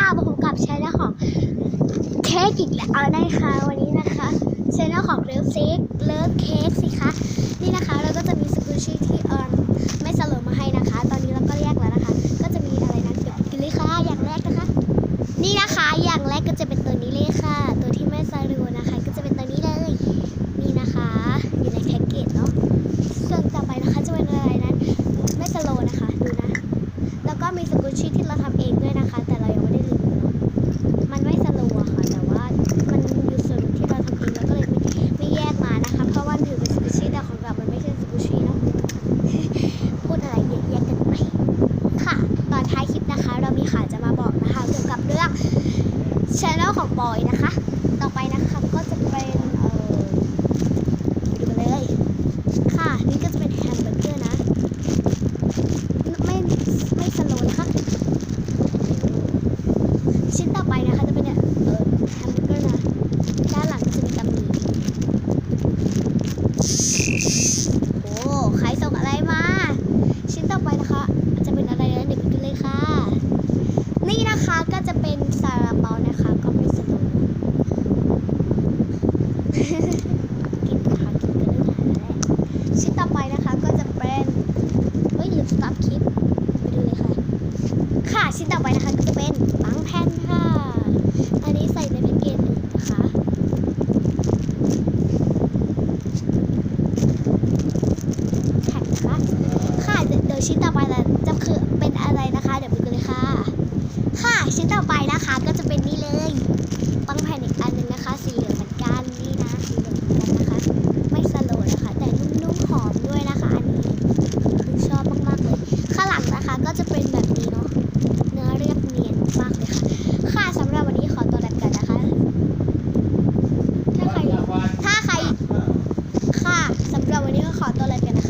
มาพบกับชแนลของเค้กอีกแล้วนะคะวันนี้นะคะชแนลของเลิฟเซิกเลิฟเค้กสิคะนี่นะคะเราก็จะมีสกูชี่ที่เอิญไม่สลว์มาให้นะคะ ตอนนี้เราก็แยกแล้วนะคะ ก็จะมีอะไรนะเดี๋ยวกินเลยค่ะอย่างแรกนะคะ นี่นะคะอย่างแรกก็จะเป็นตัวนี้เลยค่ะ ช anel ของปอยนะคะ ต่อไปนะคะก็จะเป็นเออดูกันเลย ค่ะ นี่ก็จะเป็นแฮมเบอร์เกอร์นะ ไม่ไม่สโลนะคะ ชิ้นต่อไปนะคะจะเป็นเนี่ยเออแฮมเบอร์เกอร์นะ ด้านหลังก็จะมีตำหนิโอ้ใครส่งอะไรมา ชิ้นต่อไปนะคะ จะเป็นอะไรนะเดี๋ยวไปดูเลยค่ะ นี่นะคะก็จะาลาเปานะคะ ก็ไม่สโลว์กินค่ะกินกันด้วยแหละชิ้นต่อไปนะคะก็จะเป็นเฮ้ยลืมสต็อปคลิปไปดูเลยค่ะ ค่ะชิ้นต่อไปนะคะก็จะเป็นปังแผ่นค่ะ อันนี้ใส่ในแพ็กเกจอื่นนะคะแผ่นนะคะค่ะเดี๋ยวชิ้นต่อไปละจะคือ ขอตัวเลยกันนะคะ